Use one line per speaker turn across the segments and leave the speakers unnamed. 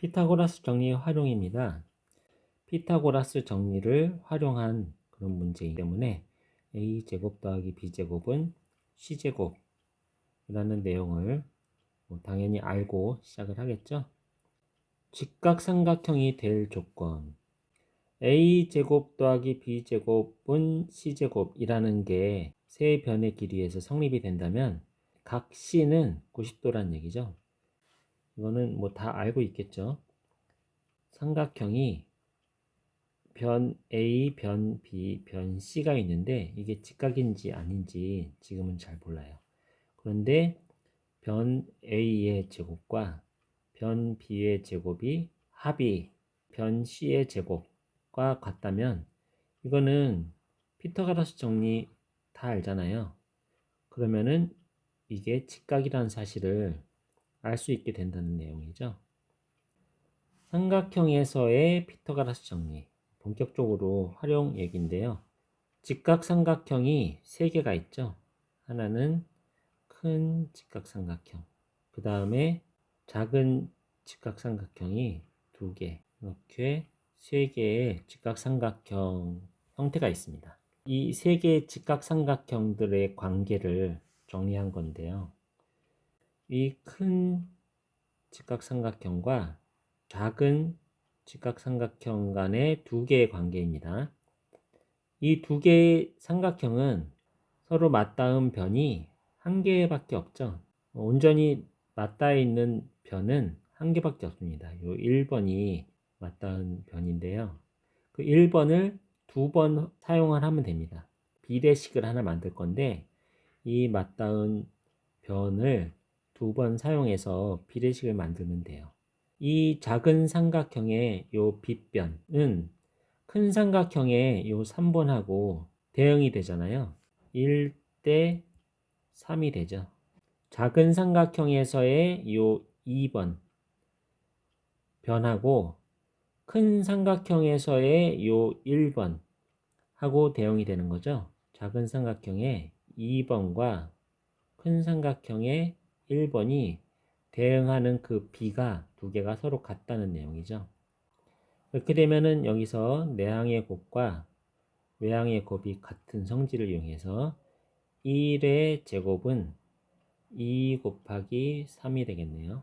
피타고라스 정리 활용입니다. 피타고라스 정리를 활용한 그런 문제이기 때문에 a제곱 더하기 b제곱은 c제곱이라는 내용을 뭐 당연히 알고 시작을 하겠죠. 직각삼각형이 될 조건 a제곱 더하기 b제곱은 c제곱이라는 게 세 변의 길이에서 성립이 된다면 각 c는 90도란 얘기죠. 이거는 뭐 다 알고 있겠죠. 삼각형이 변 A, 변 B, 변 C가 있는데 이게 직각인지 아닌지 지금은 잘 몰라요. 그런데 변 A의 제곱과 변 B의 제곱이 합이 변 C의 제곱과 같다면 이거는 피터가라스 정리 다 알잖아요. 그러면은 이게 직각이라는 사실을 알 수 있게 된다는 내용이죠. 삼각형에서의 피터가라스 정리 본격적으로 활용 얘기인데요. 직각삼각형이 세 개가 있죠. 하나는 큰 직각삼각형, 그 다음에 작은 직각삼각형이 두 개, 이렇게 세 개의 직각삼각형 형태가 있습니다. 이 세 개의 직각삼각형들의 관계를 정리한 건데요. 이 큰 직각삼각형과 작은 직각삼각형 간의 두 개의 관계입니다. 이 두 개의 삼각형은 서로 맞닿은 변이 한 개밖에 없죠. 온전히 맞닿아 있는 변은 한 개밖에 없습니다. 요 1번이 맞닿은 변인데요. 그 1번을 두 번 사용을 하면 됩니다. 비례식을 하나 만들 건데 이 맞닿은 변을 두 번 사용해서 비례식을 만들면 돼요. 이 작은 삼각형의 요 빗변은 큰 삼각형의 요 3번하고 대응이 되잖아요. 1 대 3이 되죠. 작은 삼각형에서의 요 2번 변하고 큰 삼각형에서의 요 1번 하고 대응이 되는 거죠. 작은 삼각형의 2번과 큰 삼각형의 1번이 대응하는 그 B가 두 개가 서로 같다는 내용이죠. 이렇게 되면은 여기서 내항의 곱과 외항의 곱이 같은 성질을 이용해서 1의 제곱은 2 곱하기 3이 되겠네요.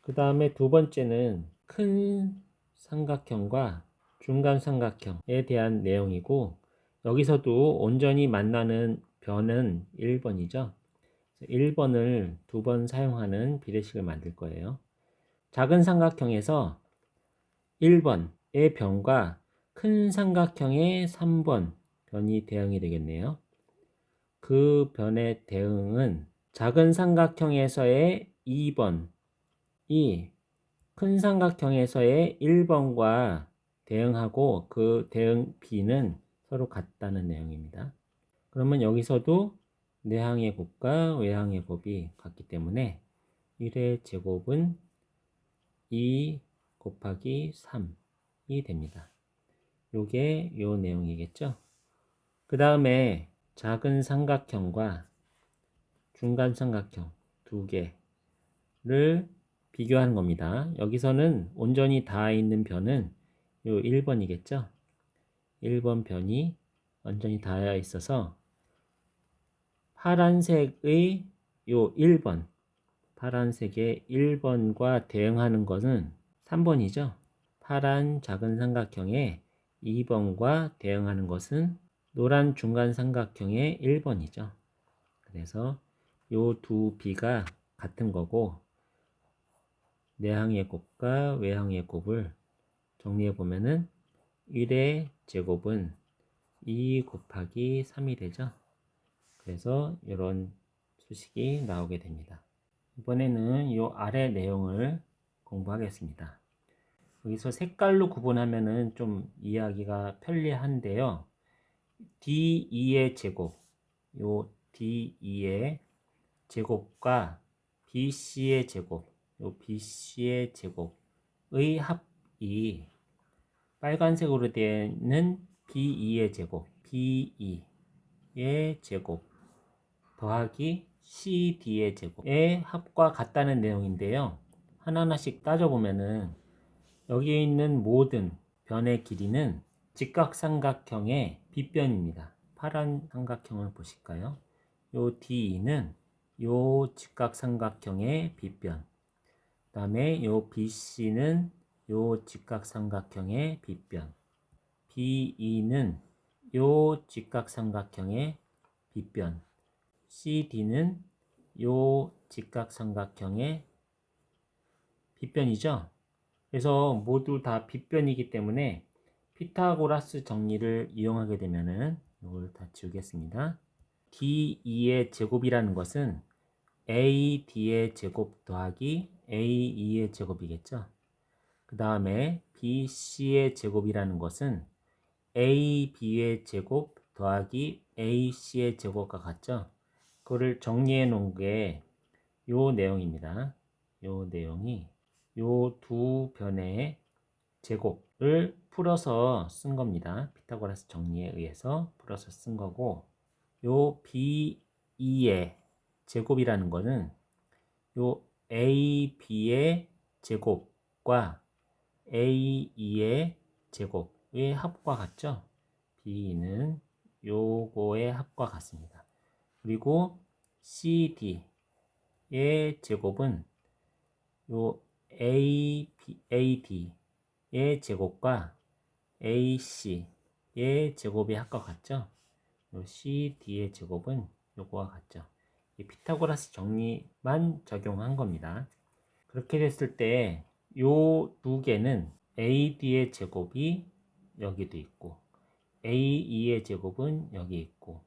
그 다음에 두 번째는 큰 삼각형과 중간 삼각형에 대한 내용이고 여기서도 온전히 만나는 변은 1번이죠. 1번을 두 번 사용하는 비례식을 만들 거예요. 작은 삼각형에서 1번의 변과 큰 삼각형의 3번 변이 대응이 되겠네요. 그 변의 대응은 작은 삼각형에서의 2번이 큰 삼각형에서의 1번과 대응하고 그 대응 B는 서로 같다는 내용입니다. 그러면 여기서도 내항의 곱과 외항의 곱이 같기 때문에 1의 제곱은 2 곱하기 3이 됩니다. 요게 요 내용이겠죠. 그 다음에 작은 삼각형과 중간 삼각형 두 개를 비교하는 겁니다. 여기서는 온전히 닿아 있는 변은 요 1번이겠죠. 1번 변이 완전히 닿아 있어서 파란색의 요 1번, 파란색의 1번과 대응하는 것은 3번이죠. 파란 작은 삼각형의 2번과 대응하는 것은 노란 중간 삼각형의 1번이죠. 그래서 요 두 비가 같은 거고 내항의 곱과 외항의 곱을 정리해 보면은 1의 제곱은 2 곱하기 3이 되죠. 그래서 이런 수식이 나오게 됩니다. 이번에는 이 아래 내용을 공부하겠습니다. 여기서 색깔로 구분하면은 좀 이해하기가 편리한데요. D2의 제곱, 요 D2의 제곱과 BC의 제곱, 요 BC의 제곱의 합이 빨간색으로 되는 B2의 제곱, B2의 제곱 더하기 CD의 제곱의 합과 같다는 내용인데요. 하나하나씩 따져보면은 여기에 있는 모든 변의 길이는 직각삼각형의 빗변입니다. 파란 삼각형을 보실까요? 요 DE는 요 직각삼각형의 빗변. 그 다음에 요 BC는 요 직각삼각형의 빗변. BE는 요 직각삼각형의 빗변. CD는 요 직각삼각형의 빗변이죠. 그래서 모두 다 빗변이기 때문에 피타고라스 정리를 이용하게 되면은 이걸 다 지우겠습니다. D2의 제곱이라는 것은 AD의 제곱 더하기 AE의 제곱이겠죠. 그 다음에 BC의 제곱이라는 것은 AB의 제곱 더하기 AC의 제곱과 같죠. 그거를 정리해 놓은 게 요 내용입니다. 요 내용이 요 두 변의 제곱을 풀어서 쓴 겁니다. 피타고라스 정리에 의해서 풀어서 쓴 거고 요 B2의 제곱이라는 거는 요 AB의 제곱과 AE의 제곱의 합과 같죠? B는 요거의 합과 같습니다. 그리고 CD의 제곱은 요 AB, AD의 제곱과 AC의 제곱의 합과 같죠? 요 CD의 제곱은 요거와 같죠? 이 피타고라스 정리만 적용한 겁니다. 그렇게 됐을 때 요 두 개는 AD의 제곱이 여기도 있고 AE의 제곱은 여기 있고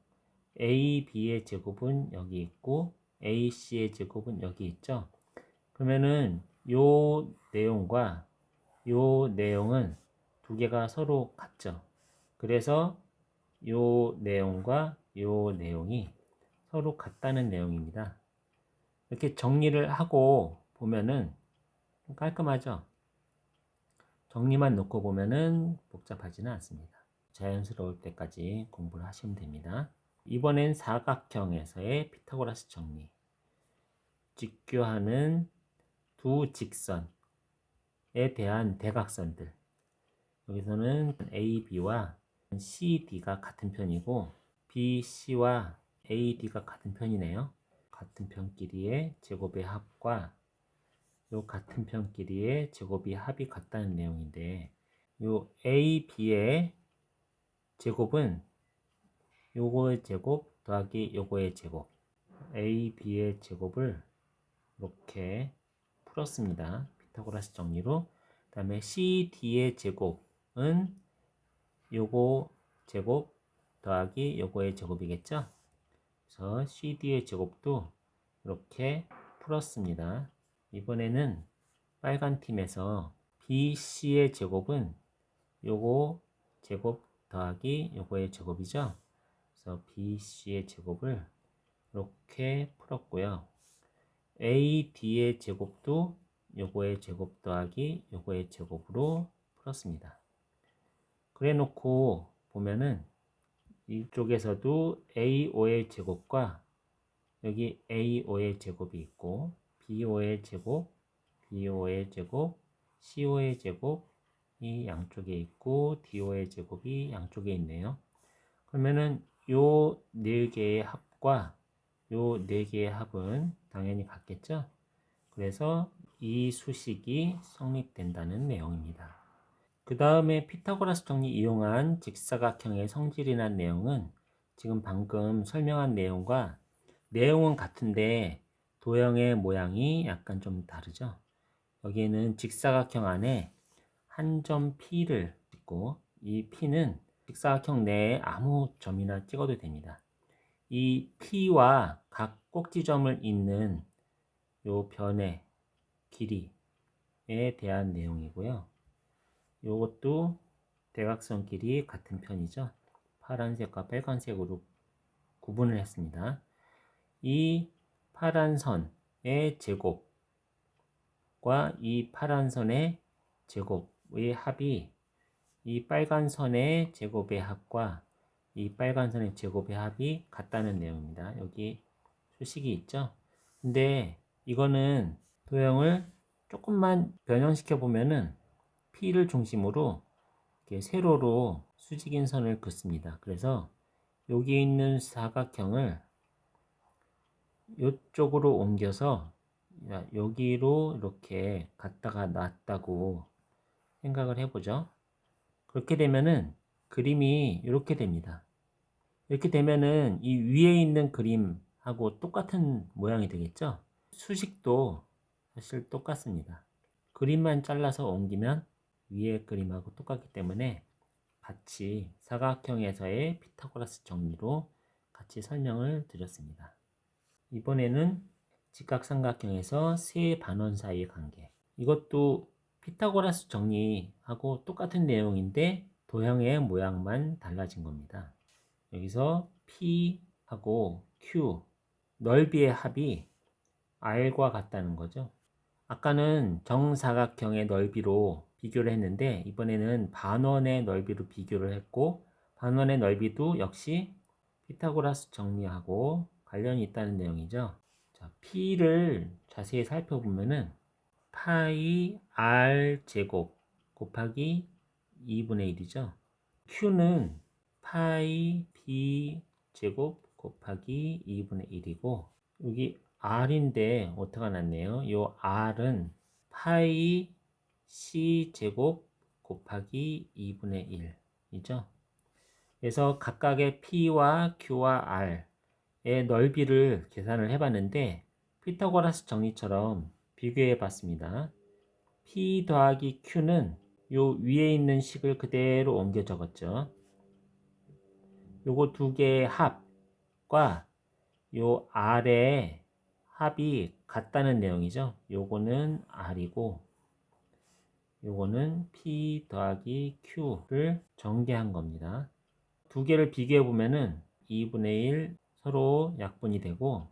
AB의 제곱은 여기 있고 AC의 제곱은 여기 있죠. 그러면은 요 내용과 요 내용은 두 개가 서로 같죠. 그래서 요 내용과 요 내용이 서로 같다는 내용입니다. 이렇게 정리를 하고 보면은 깔끔하죠. 정리만 놓고 보면은 복잡하지는 않습니다. 자연스러울 때까지 공부를 하시면 됩니다. 이번엔 사각형에서의 피타고라스 정리. 직교하는 두 직선에 대한 대각선들. 여기서는 AB와 CD가 같은 편이고 BC와 AD가 같은 편이네요. 같은 편 길이의 제곱의 합과 요 같은 편 길이의 제곱이 합이 같다는 내용인데 요 AB의 제곱은 요거의 제곱 더하기 요거의 제곱 AB의 제곱을 이렇게 풀었습니다. 피타고라스 정리로 그 다음에 CD의 제곱은 요거 제곱 더하기 요거의 제곱이겠죠. 그래서 CD의 제곱도 이렇게 풀었습니다. 이번에는 빨간 팀에서 BC의 제곱은 요거 제곱 더하기 요거의 제곱이죠. 그래서 BC의 제곱을 이렇게 풀었고요. AD의 제곱도 요거의 제곱 더하기 요거의 제곱으로 풀었습니다. 그래 놓고 보면은 이쪽에서도 A5의 제곱과 여기 A5의 제곱이 있고 B5의 제곱, B5의 제곱, C5의 제곱이 양쪽에 있고 D5의 제곱이 양쪽에 있네요. 그러면은 요 네 개의 합과 요 네 개의 합은 당연히 같겠죠? 그래서 이 수식이 성립된다는 내용입니다. 그 다음에 피타고라스 정리 이용한 직사각형의 성질이란 내용은 지금 방금 설명한 내용과 내용은 같은데 도형의 모양이 약간 좀 다르죠. 여기에는 직사각형 안에 한 점 P를 찍고 이 P는 직사각형 내에 아무 점이나 찍어도 됩니다. 이 P와 각 꼭지점을 잇는 요 변의 길이에 대한 내용이고요. 요것도 대각선 길이 같은 편이죠. 파란색과 빨간색으로 구분을 했습니다. 이 파란 선의 제곱과 이 파란 선의 제곱의 합이 이 빨간 선의 제곱의 합과 이 빨간 선의 제곱의 합이 같다는 내용입니다. 여기 수식이 있죠. 근데 이거는 도형을 조금만 변형시켜 보면은 P를 중심으로 이렇게 세로로 수직인 선을 긋습니다. 그래서 여기 있는 사각형을 이쪽으로 옮겨서 야, 여기로 이렇게 갖다가 놨다고 생각을 해보죠. 그렇게 되면은 그림이 이렇게 됩니다. 이렇게 되면은 이 위에 있는 그림하고 똑같은 모양이 되겠죠? 수식도 사실 똑같습니다. 그림만 잘라서 옮기면 위에 그림하고 똑같기 때문에 같이 사각형에서의 피타고라스 정리로 같이 설명을 드렸습니다. 이번에는 직각삼각형에서 세 반원 사이의 관계. 이것도 피타고라스 정리하고 똑같은 내용인데 도형의 모양만 달라진 겁니다. 여기서 P하고 Q 넓이의 합이 R과 같다는 거죠. 아까는 정사각형의 넓이로 비교를 했는데 이번에는 반원의 넓이로 비교를 했고 반원의 넓이도 역시 피타고라스 정리하고 관련이 있다는 내용이죠. 자, P를 자세히 살펴보면은 파이 R 제곱 곱하기 2분의 1이죠. Q는 파이 B 제곱 곱하기 2분의 1이고 여기 R인데 오타가 났네요. 이 R은 파이 C 제곱 곱하기 2분의 1이죠. 그래서 각각의 P와 Q와 R의 넓이를 계산을 해봤는데 피타고라스 정리처럼 비교해 봤습니다. P 더하기 Q는 요 위에 있는 식을 그대로 옮겨 적었죠. 요거 두 개의 합과 요 R의 합이 같다는 내용이죠. 요거는 R이고 요거는 P 더하기 Q를 전개한 겁니다. 두 개를 비교해 보면은 2분의 1 서로 약분이 되고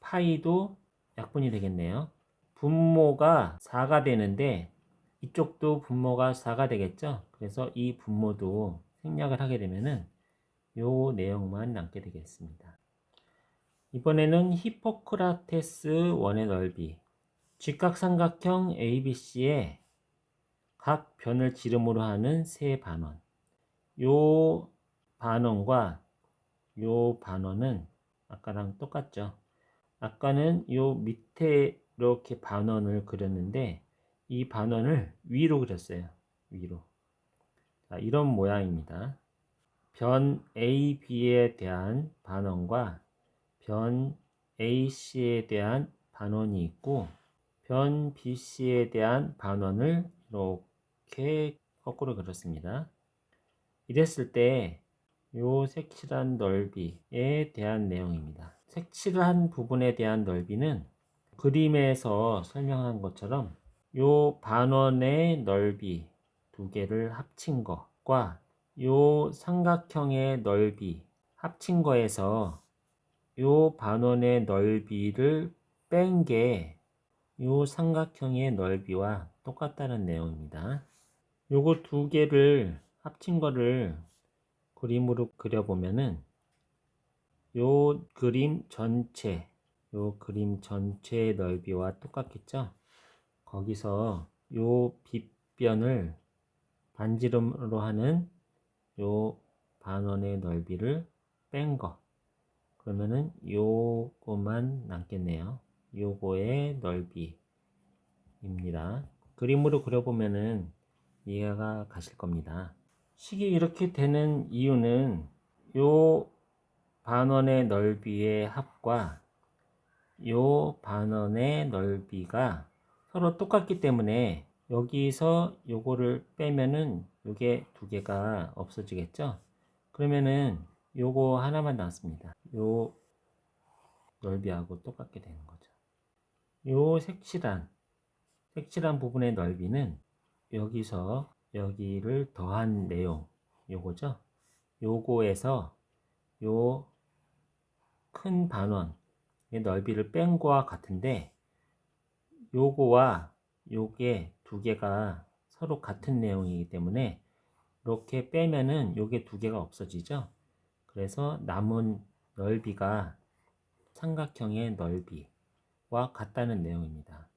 파이도 약분이 되겠네요. 분모가 4가 되는데 이쪽도 분모가 4가 되겠죠. 그래서 이 분모도 생략을 하게 되면은 요 내용만 남게 되겠습니다. 이번에는 히포크라테스 원의 넓이 직각삼각형 ABC의 각 변을 지름으로 하는 세 반원 요 반원과 요 반원은 아까랑 똑같죠 아까는 요 밑에 이렇게 반원을 그렸는데 이 반원을 위로 그렸어요 위로 자, 이런 모양입니다 변 AB에 대한 반원과 변 AC에 대한 반원이 있고 변 BC에 대한 반원을 이렇게 거꾸로 그렸습니다. 이랬을 때 요 색칠한 넓이에 대한 내용입니다. 색칠한 부분에 대한 넓이는 그림에서 설명한 것처럼 요 반원의 넓이 두 개를 합친 것과 요 삼각형의 넓이 합친 거에서 요 반원의 넓이를 뺀 게 요 삼각형의 넓이와 똑같다는 내용입니다. 요거 두 개를 합친 거를 그림으로 그려보면은 요 그림 전체 요 그림 전체의 넓이와 똑같겠죠? 거기서 요 빗변을 반지름으로 하는 요 반원의 넓이를 뺀 거. 그러면은 요거만 남겠네요. 요거의 넓이입니다. 그림으로 그려보면은 이해가 가실 겁니다. 식이 이렇게 되는 이유는 요 반원의 넓이의 합과 요 반원의 넓이가 서로 똑같기 때문에 여기서 요거를 빼면은 요게 두 개가 없어지겠죠? 그러면은 요거 하나만 남습니다. 요 넓이하고 똑같게 되는 거죠. 요 색칠한 색칠한 부분의 넓이는 여기서 여기를 더한 내용 요거죠. 요거에서 요 큰 반원의 넓이를 뺀 거와 같은데 요거와 요게 두 개가 서로 같은 내용이기 때문에 이렇게 빼면은 요게 두 개가 없어지죠. 그래서 남은 넓이가 삼각형의 넓이와 같다는 내용입니다.